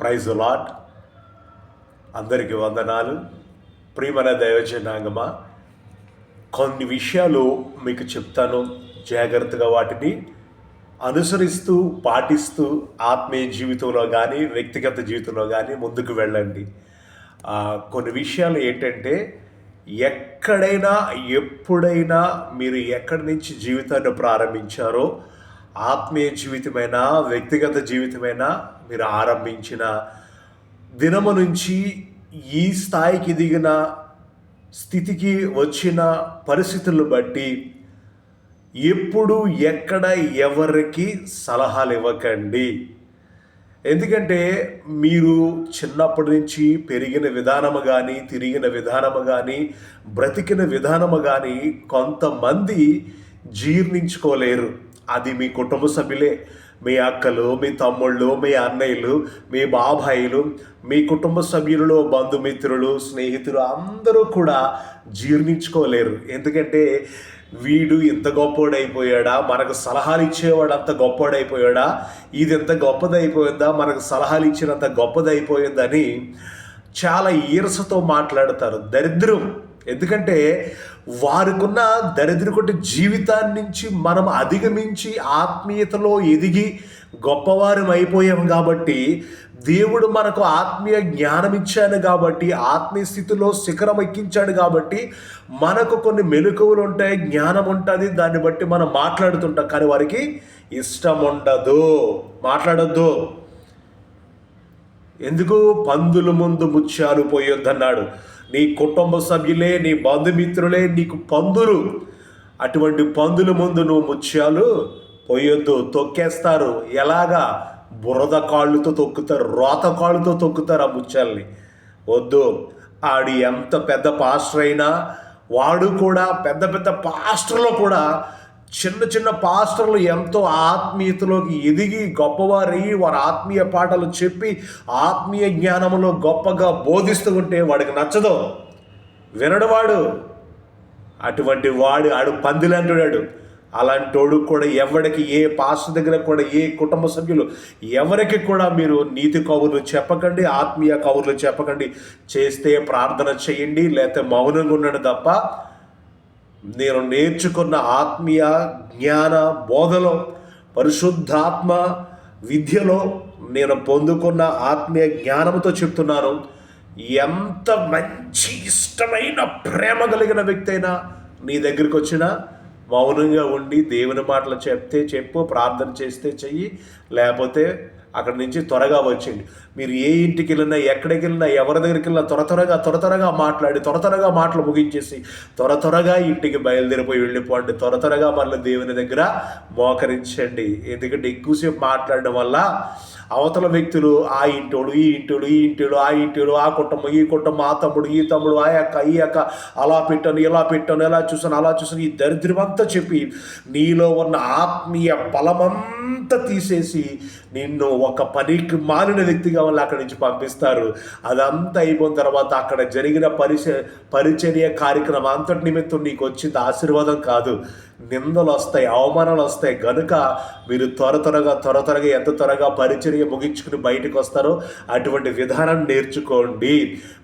Praise lot అందరికీ వందనాలు. ప్రియమైన దైవజనాంగమా కొన్ని విషయాలు మీకు చెప్తాను. జాగ్రత్తగా వాటిని అనుసరిస్తూ పాటిస్తూ ఆత్మీయ జీవితంలో కానీ వ్యక్తిగత జీవితంలో కానీ ముందుకు వెళ్ళండి. కొన్ని విషయాలు ఏంటంటే ఎక్కడైనా ఎప్పుడైనా మీరు ఎక్కడి నుంచి జీవితాన్ని ప్రారంభించారో ఆత్మీయ జీవితమైన వ్యక్తిగత జీవితమైనా మీరు ఆరంభించిన దినము నుంచి ఈ స్థాయికి దిగిన స్థితికి వచ్చిన పరిస్థితులను బట్టి ఎప్పుడు ఎక్కడ ఎవరికి సలహాలు ఇవ్వకండి. ఎందుకంటే మీరు చిన్నప్పటి నుంచి పెరిగిన విధానము కానీ తిరిగిన విధానము కానీ బ్రతికిన విధానము కానీ కొంతమంది జీర్ణించుకోలేరు. అది మీ కుటుంబ సభ్యులే. మీ అక్కలు మీ తమ్ముళ్ళు మీ అన్నయ్యలు మీ బాబాయిలు మీ కుటుంబ సభ్యులలో బంధుమిత్రులు స్నేహితులు అందరూ కూడా జీర్ణించుకోలేరు. ఎందుకంటే వీడు ఇంత గొప్పోడైపోయాడా? మనకు సలహాలు ఇచ్చేవాడు అంత గొప్పోడైపోయాడా? ఇది ఎంత గొప్పదైపోయిందా? మనకు సలహాలు ఇచ్చినంత గొప్పదైపోయిందని చాలా ఈరసతో మాట్లాడతారు. దరిద్రం. ఎందుకంటే వారికున్న దరిద్రకొట్టి జీవితాన్ని నుంచి మనం అధిగమించి ఆత్మీయతలో ఎదిగి గొప్పవారం అయిపోయాం కాబట్టి దేవుడు మనకు ఆత్మీయ జ్ఞానం ఇచ్చాడు కాబట్టి ఆత్మీయ స్థితిలో శిఖరం ఎక్కించాడు కాబట్టి మనకు కొన్ని మెలకువలు ఉంటాయి జ్ఞానం ఉంటుంది దాన్ని బట్టి మనం మాట్లాడుతుంటాం. కానీ వారికి ఇష్టం ఉండదు. మాట్లాడొద్దు. ఎందుకు? పందుల ముందు ముత్యాలు పోయొద్దన్నాడు. నీ కుటుంబ సభ్యులే నీ బంధుమిత్రులే నీకు పందులు. అటువంటి పందుల ముందు నువ్వు ముత్యాలు పోయొద్దు తొక్కేస్తారు. ఎలాగా? బురద కాళ్ళుతో తొక్కుతారు రోత కాళ్ళుతో తొక్కుతారు ఆ ముత్యాల్ని. వద్దు. ఆడు ఎంత పెద్ద పాస్టర్ అయినా వాడు కూడా పెద్ద పెద్ద పాస్టర్లో కూడా చిన్న చిన్న పాస్టర్లు ఎంతో ఆత్మీయతలోకి ఎదిగి గొప్పవారి వారి ఆత్మీయ పాటలు చెప్పి ఆత్మీయ జ్ఞానంలో గొప్పగా బోధిస్తూ ఉంటే వాడికి నచ్చదు. వినడవాడు అటువంటి వాడు ఆడు పందిలంటున్నాడు అలాంటోడు కూడా ఎవరికి ఏ పాస్టర్ దగ్గర కూడా ఏ కుటుంబ సభ్యులు ఎవరికి కూడా మీరు నీతి కవులు చెప్పకండి ఆత్మీయ కవులు చెప్పకండి. చేస్తే ప్రార్థన చేయండి లేకపోతే మౌనంగా ఉండడం తప్ప నేను నేర్చుకున్న ఆత్మీయ జ్ఞాన బోధలో పరిశుద్ధాత్మ విద్యలో నేను పొందుకున్న ఆత్మీయ జ్ఞానంతో చెప్తున్నాను. ఎంత మంచి ఇష్టమైన ప్రేమ కలిగిన వ్యక్తి అయినా నీ దగ్గరికి వచ్చినా మౌనంగా ఉండి దేవుని మాటలు చెప్తే చెప్పు ప్రార్థన చేస్తే చెయ్యి లేకపోతే అక్కడి నుంచి త్వరగా వచ్చేయండి. మీరు ఏ ఇంటికి వెళ్ళినా ఎక్కడికి వెళ్ళినా ఎవరి దగ్గరికి వెళ్ళినా త్వర త్వరగా త్వర త్వరగా మాట్లాడి త్వర త్వరగా మాటలు ముగించేసి త్వర త్వరగా ఇంటికి బయలుదేరిపోయి వెళ్ళిపోండి. త్వర త్వరగా మళ్ళీ దేవుని దగ్గర మోకరించండి. ఎందుకంటే ఎక్కువసేపు మాట్లాడడం వల్ల అవతల వ్యక్తులు ఆ ఇంటోడు ఈ ఇంటోడు ఈ ఇంటోడు ఆ ఇంటోడు ఆ కుటుంబం ఈ కుటుంబం ఆ తమ్ముడు ఈ తమ్ముడు ఆ యొక్క ఈ యొక్క అలా పెట్టాను ఇలా పెట్టాను ఎలా చూసాను అలా చూసాను ఈ దరిద్రమంతా చెప్పి నీలో ఉన్న ఆత్మీయ బలమంతా తీసేసి నిన్ను ఒక పనికి మారిన వ్యక్తిగా వాళ్ళు అక్కడి నుంచి పంపిస్తారు. అదంతా అయిపోయిన తర్వాత అక్కడ జరిగిన పరిచ పరిచర్య కార్యక్రమం అంతటి నిమిత్తం నీకు వచ్చింది ఆశీర్వాదం కాదు. నిందలు వస్తాయి అవమానాలు వస్తాయి గనుక మీరు త్వర త్వరగా త్వర త్వరగా ఎంత త్వరగా పరిచర్య ముగించుకుని బయటకు వస్తారో అటువంటి విధానం నేర్చుకోండి.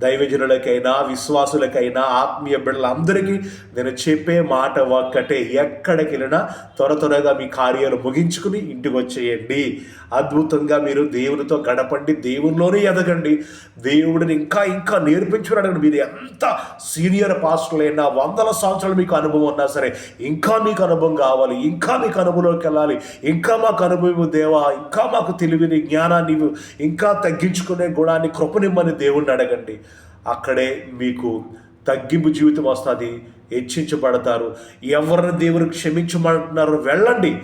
దైవజనులకైనా విశ్వాసులకైనా ఆత్మీయ బిడ్డలందరికీ నేను చెప్పే మాట ఒక్కటే. ఎక్కడికి వెళ్ళినా త్వర త్వరగా మీ కార్యాలు ముగించుకుని ఇంటికి వచ్చేయండి. అద్భుతంగా మీరు దేవునితో గడపండి దేవునిలోనే ఎదగండి. దేవుడిని ఇంకా ఇంకా నేర్పించుకుని మీరు ఎంత సీనియర్ పాస్టర్లైనా వందల సంవత్సరాలు మీకు అనుభవం ఉన్నా సరే ఇంకా మీకు అనుభవం కావాలి ఇంకా మీకు అనుభవంలోకి వెళ్ళాలి. ఇంకా మాకు అనుభవం దేవా ఇంకా మాకు తెలివిని జ్ఞానాన్ని ఇంకా తగ్గించుకునే గుణాన్ని కృపనిమ్మని దేవుణ్ణి అడగండి. అక్కడే మీకు తగ్గింపు జీవితం వస్తుంది. హెచ్చించబడతారు. ఎవరిని దేవుని క్షమించమంటున్నారో వెళ్ళండి.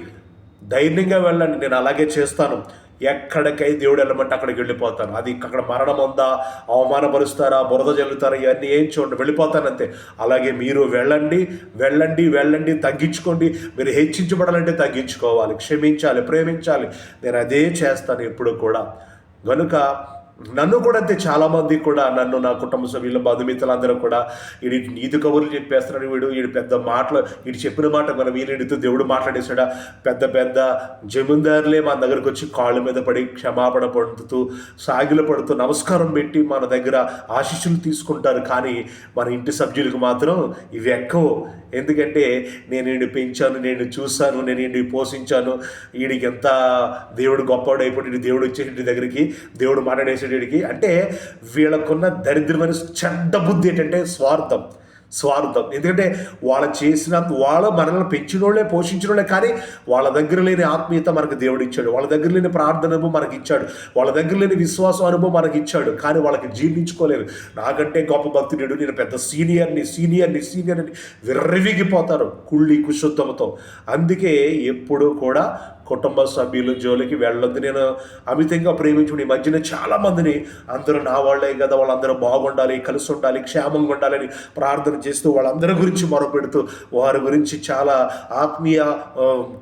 ధైర్యంగా వెళ్ళండి. నేను అలాగే చేస్తాను. ఎక్కడికై దేవుడు వెళ్ళమంటే అక్కడికి వెళ్ళిపోతాను. అది అక్కడ మరణం ఉందా? అవమానపరుస్తారా? బురద జల్లుతారా? ఇవన్నీ ఏం చూడండి. వెళ్ళిపోతానంతే అలాగే మీరు వెళ్ళండి. వెళ్ళండి వెళ్ళండి తగ్గించుకోండి. మీరు హెచ్చించబడాలంటే తగ్గించుకోవాలి. క్షమించాలి ప్రేమించాలి. నేను అదే చేస్తాను ఎప్పుడు కూడా. కనుక నన్ను కూడా అంతే చాలామంది కూడా నన్ను నా కుటుంబ సభ్యులు బంధుమిత్రులందరూ కూడా వీడి నీతి కబుర్లు చెప్పేస్తున్నాడు వీడు వీడు పెద్ద మాటలు వీడు చెప్పిన మాట మన వీళ్ళిడితో దేవుడు మాట్లాడేశాడా? పెద్ద పెద్ద జమీందారులే మన దగ్గరకు వచ్చి కాళ్ళ మీద పడి క్షమాపణ పడుతూ సాగిలు పడుతూ నమస్కారం పెట్టి మన దగ్గర ఆశీస్సులు తీసుకుంటారు. కానీ మన ఇంటి సభ్యులకు మాత్రం ఇవి ఎక్కువ. ఎందుకంటే నేను వీడిని పెంచాను నేను చూశాను నేను వీడిని పోషించాను. వీడికి ఎంత దేవుడు గొప్పవాడు అయిపోయి దేవుడు వచ్చేసి దగ్గరికి దేవుడు మాట్లాడేసేటికి అంటే వీళ్ళకున్న దరిద్రమైన చెడ్డ బుద్ధి ఏంటంటే స్వార్థం. స్వార్థం. ఎందుకంటే వాళ్ళు చేసిన వాళ్ళ మనల్ని పెంచినోళ్ళే పోషించినోళ్ళే కానీ వాళ్ళ దగ్గర లేని ఆత్మీయత మనకు దేవుడు ఇచ్చాడు. వాళ్ళ దగ్గర లేని ప్రార్థన అనుభవం మనకి ఇచ్చాడు. వాళ్ళ దగ్గర లేని విశ్వాసం అనుభవం మనకి ఇచ్చాడు. కానీ వాళ్ళకి జీర్ణించుకోలేరు నాకంటే గొప్ప భక్తుడు నేను పెద్ద సీనియర్ని సీనియర్ని సీనియర్ని విర్రవిగిపోతారు కుళ్ళి కుశుద్ధంతో అందుకే ఎప్పుడూ కూడా కుటుంబ సభ్యులు జోలికి వెళ్ళొద్దు. నేను అమితంగా ప్రేమించుకుని ఈ మధ్యన చాలా మందిని అందరూ నా వాళ్ళే కదా వాళ్ళందరూ బాగుండాలి కలిసి ఉండాలి క్షేమంగా ఉండాలని ప్రార్థన చేస్తూ వాళ్ళందరి గురించి మొరపెడుతూ వారి గురించి చాలా ఆత్మీయ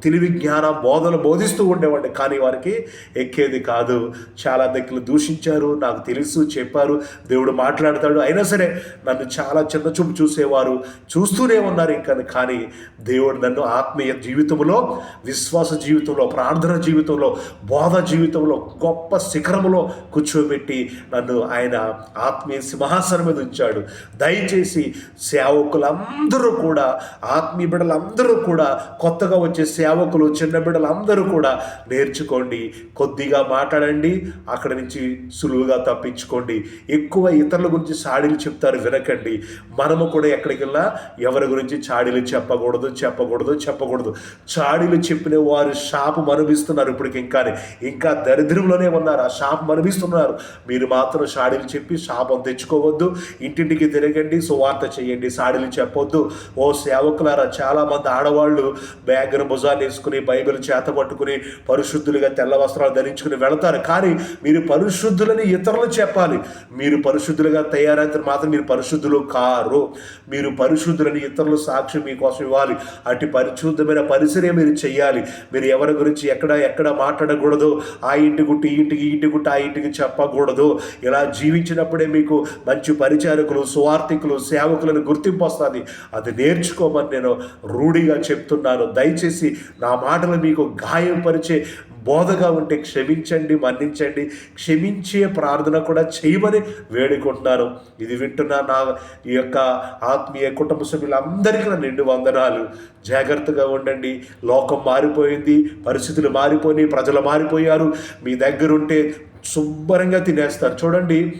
తెలివి జ్ఞాన బోధలు బోధిస్తూ ఉండేవాడిని. కానీ వారికి ఎక్కేది కాదు. చాలా దగ్గర దూషించారు నాకు తెలుసు చెప్పారు దేవుడు మాట్లాడతాడు. అయినా సరే నన్ను చాలా చిన్న చూపు చూసేవారు చూస్తూనే ఉన్నారు ఇంకా. కానీ దేవుడు నన్ను ఆత్మీయ జీవితంలో విశ్వాస జీవితంలో ప్రార్థన జీవితంలో బోధ జీవితంలో గొప్ప శిఖరములో కూర్చోబెట్టి నన్ను ఆయన ఆత్మీయ సింహాసనం మీద ఉంచాడు. దయచేసి సేవకులందరూ కూడా ఆత్మీయ బిడ్డలందరూ కూడా కొత్తగా వచ్చే సేవకులు చిన్న బిడ్డలందరూ కూడా నేర్చుకోండి. కొద్దిగా మాట్లాడండి అక్కడి నుంచి సులువుగా తప్పించుకోండి. ఎక్కువ ఇతరుల గురించి సాడీలు చెప్తారు వినకండి. మనము కూడా ఎక్కడికి వెళ్ళినా ఎవరి గురించి చాడీలు చెప్పకూడదు చెప్పకూడదు చెప్పకూడదు. చాడీలు చెప్పిన వారు శాపం అనుభవిస్తున్నారు ఇప్పటికి ఇంకా ఇంకా దరిద్రంలోనే ఉన్నారు. ఆ శాపం అనుభవిస్తున్నారు. మీరు మాత్రం చాడీలు చెప్పి శాపం తెచ్చుకోవద్దు. ఇంటింటికి తిరగండి సువార్త చేయండి సాడీలు చెప్పొద్దు. ఓ సేవకులారా చాలామంది ఆడవాళ్ళు బ్యాగ్ను భుజాన్ని వేసుకుని బైబిల్ చేత పట్టుకుని పరిశుద్ధులుగా తెల్ల వస్త్రాలు ధరించుకుని వెళతారు. కానీ మీరు పరిశుద్ధులని ఇతరులు చెప్పాలి. మీరు పరిశుద్ధులుగా తయారైతే మాత్రం మీరు పరిశుద్ధులు కారు. మీరు పరిశుద్ధులని ఇతరులు సాక్షి మీకోసం ఇవ్వాలి. అటు పరిశుద్ధమైన పరిసరే మీరు చేయాలి. మీరు ఎవరి గురించి ఎక్కడ ఎక్కడ మాట్లాడకూడదు. ఆ ఇంటి గుట్టి ఈ ఇంటికి ఈ ఇంటి గుట్టు ఆ ఇంటికి చెప్పకూడదు. ఇలా జీవించినప్పుడే మీకు మంచి పరిచారకులు సువార్థికులు సేవకులను గుర్తింపు వస్తుంది. అది నేర్చుకోమని నేను రూఢిగా చెప్తున్నాను. దయచేసి నా మాటలు మీకు గాయపరిచే బోధగా ఉంటే క్షమించండి మన్నించండి. క్షమించే ప్రార్థన కూడా చేయమని వేడుకుంటున్నాను. ఇది వింటున్న నా ఈ యొక్క ఆత్మీయ కుటుంబ సభ్యులందరికీ నా నిండు వందనాలు. జాగ్రత్తగా ఉండండి. లోకం మారిపోయింది. పరిస్థితులు మారిపోయి ప్రజలు మారిపోయారు. మీ దగ్గరుంటే శుభ్రంగా తినేస్తారు. చూడండి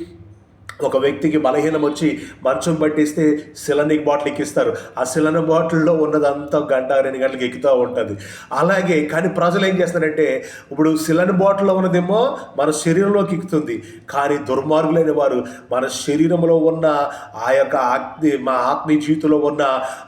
ఒక వ్యక్తికి బలహీనం వచ్చి మంచం పట్టిస్తే సిలనిక్ బాటిల్ ఎక్కిస్తారు. ఆ సిలన బాటిల్లో ఉన్నదంతా గంట రెండు గంటలకు ఎక్కుతూ ఉంటుంది. అలాగే కానీ ప్రజలు ఏం చేస్తారంటే ఇప్పుడు సిలన్ బాటిల్లో ఉన్నదేమో మన శరీరంలోకి ఎక్కుతుంది. కానీ దుర్మార్గులైన వారు మన శరీరంలో ఉన్న ఆ యొక్క ఆత్మీ మా ఆత్మీయ జీవితంలో ఉన్న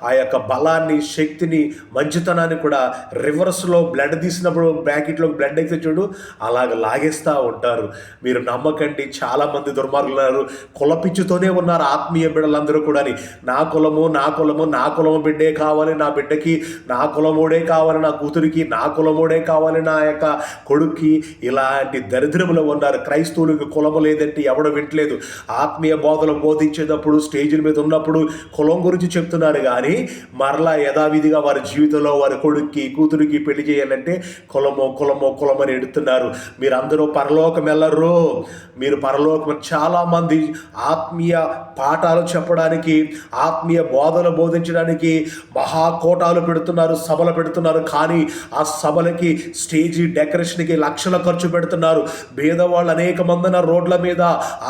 ఆ యొక్క బలాన్ని శక్తిని మంచితనాన్ని కూడా రివర్స్లో బ్లడ్ తీసినప్పుడు బ్రాకెట్లో బ్లడ్ అయితే చూడు అలాగ లాగేస్తూ ఉంటారు. మీరు నమ్మకండి చాలామంది దుర్మార్గులు ఉన్నారు. కులపిచ్చుతోనే ఉన్నారు ఆత్మీయ బిడ్డలందరూ కూడా నా కులము నా కులము నా కులము బిడ్డే కావాలి నా బిడ్డకి నా కులమోడే కావాలి నా కూతురికి నా కులమోడే కావాలి నా యొక్క కొడుక్కి. ఇలాంటి దరిద్రములో ఉన్నారు. క్రైస్తవులకు కులము లేదంటే ఎవడు వింటలేదు. ఆత్మీయ బోధలు బోధించేటప్పుడు స్టేజ్ల మీద ఉన్నప్పుడు కులం గురించి చెప్తున్నారు కానీ మరలా యథావిధిగా వారి జీవితంలో వారి కొడుక్కి కూతురికి పెళ్ళి చేయాలంటే కులమో కులమో కులమని ఎడుతున్నారు. మీరందరూ పరలోకం వెళ్ళరు మీరు పరలోకం చాలామంది ఆత్మీయ పాఠాలు చెప్పడానికి ఆత్మీయ బోధన బోధించడానికి మహాకోటాలు పెడుతున్నారు సభలు పెడుతున్నారు. కానీ ఆ సభలకి స్టేజీ డెకరేషన్కి లక్షల ఖర్చు పెడుతున్నారు. పేదవాళ్ళు అనేక మందిన రోడ్ల మీద.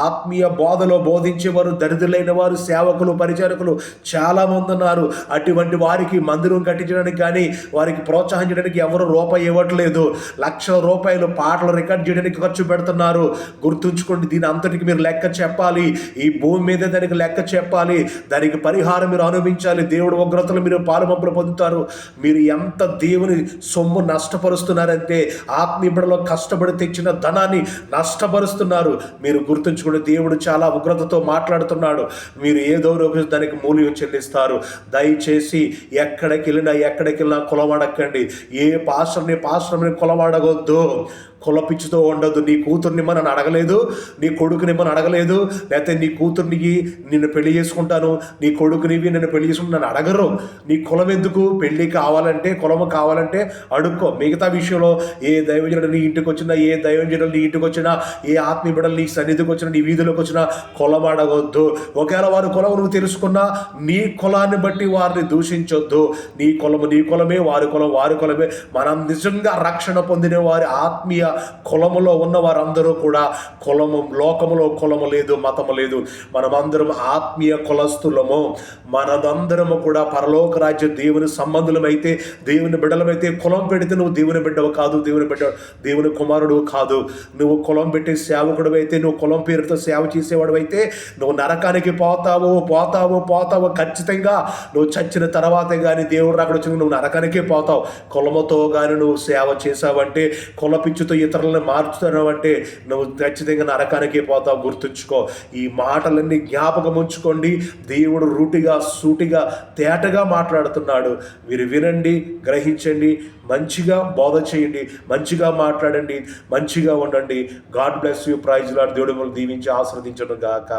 ఆత్మీయ బోధలో బోధించేవారు దరిద్రులైన వారు సేవకులు పరిచారకులు చాలా మంది ఉన్నారు. అటువంటి వారికి మందిరం కట్టించడానికి కానీ వారికి ప్రోత్సహించడానికి ఎవరు రూపాయి ఇవ్వట్లేదు. లక్షల రూపాయలు పాటలు రికార్డ్ చేయడానికి ఖర్చు పెడుతున్నారు. గుర్తుంచుకోండి దీని అంతటికి మీరు లెక్క చెప్పాలి. ఈ భూమి మీద దానికి లెక్క చెప్పాలి. దానికి పరిహారం మీరు అనుభవించాలి. దేవుడు ఉగ్రతలు మీరు పాలుమంపులు పొందుతారు. మీరు ఎంత దేవుని సొమ్ము నష్టపరుస్తున్నారంటే ఆత్మీయ కష్టపడి తెచ్చిన ధనాన్ని నష్టపరుస్తున్నారు. మీరు గుర్తుంచుకుని దేవుడు చాలా ఉగ్రతతో మాట్లాడుతున్నాడు. మీరు ఏదో రోజు దానికి మూల్యం చెల్లిస్తారు. దయచేసి ఎక్కడికి వెళ్ళినా ఎక్కడికి వెళ్ళినా కులమడకండి ఏ పాశ్రమని పాశ్రమని కులమడగొద్దు కులపిచ్చుతో ఉండదు. నీ కూతుర్ని మనం అడగలేదు. నీ కొడుకుని మనం అడగలేదు. లేకపోతే నీ కూతుర్నికి నిన్ను పెళ్ళి చేసుకుంటాను. నీ కొడుకునివి నిన్ను పెళ్ళి చేసుకుంటాను. నన్ను అడగరు. నీ కులం ఎందుకు? పెళ్ళి కావాలంటే కులము కావాలంటే అడుక్కో. మిగతా విషయంలో ఏ దైవజనుడు నీ ఇంటికి వచ్చినా ఏ దైవజనుడు నీ ఇంటికి వచ్చినా ఏ ఆత్మీయ బిడ్డలు నీ సన్నిధికి వచ్చినా నీ వీధిలోకి వచ్చినా కులం అడగొద్దు. ఒకవేళ వారి కులం నువ్వు తెలుసుకున్నా నీ కులాన్ని బట్టి వారిని దూషించొద్దు. నీ కులము నీ కులమే వారి కులం వారి కులమే. మనం నిజంగా రక్షణ పొందిన వారి ఆత్మీయ కులములో ఉన్న వారందరూ కూడా కులము లోకములో కులము లేదు మతము లేదు. మనమందరం ఆత్మీయ కులస్తులము మనదందరము కూడా పరలోక రాజ్య దేవుని సంబంధులమైతే దేవుని బిడ్డలమైతే కులం పెడితే నువ్వు దేవుని బిడ్డవు కాదు దేవుని బిడ్డ దేవుని కుమారుడు కాదు. నువ్వు కులం పెట్టి సేవకుడు అయితే నువ్వు కులం పేరుతో సేవ చేసేవాడు అయితే నువ్వు నరకానికి పోతావు పోతావు పోతావు ఖచ్చితంగా. నువ్వు చచ్చిన తర్వాతే కానీ దేవుడు అక్కడ వచ్చి నువ్వు నరకానికే పోతావు. కులముతో కానీ నువ్వు సేవ చేసావంటే కుల పిచ్చుతో ఇతరులను మార్చుతున్నావంటే నువ్వు ఖచ్చితంగా నరకానికే పోతావు గుర్తుంచుకో. ఈ మాటలన్నీ జ్ఞాపకం ఉంచుకోండి. దేవుడు రూటిగా సూటిగా తేటగా మాట్లాడుతున్నాడు. మీరు వినండి గ్రహించండి మంచిగా బోధ చేయండి మంచిగా మాట్లాడండి మంచిగా ఉండండి. God bless you praise lord దేవుడు మిమ్మల్ని దీవించి ఆస్వాదించడం గాక.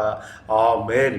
ఆ మెయిన్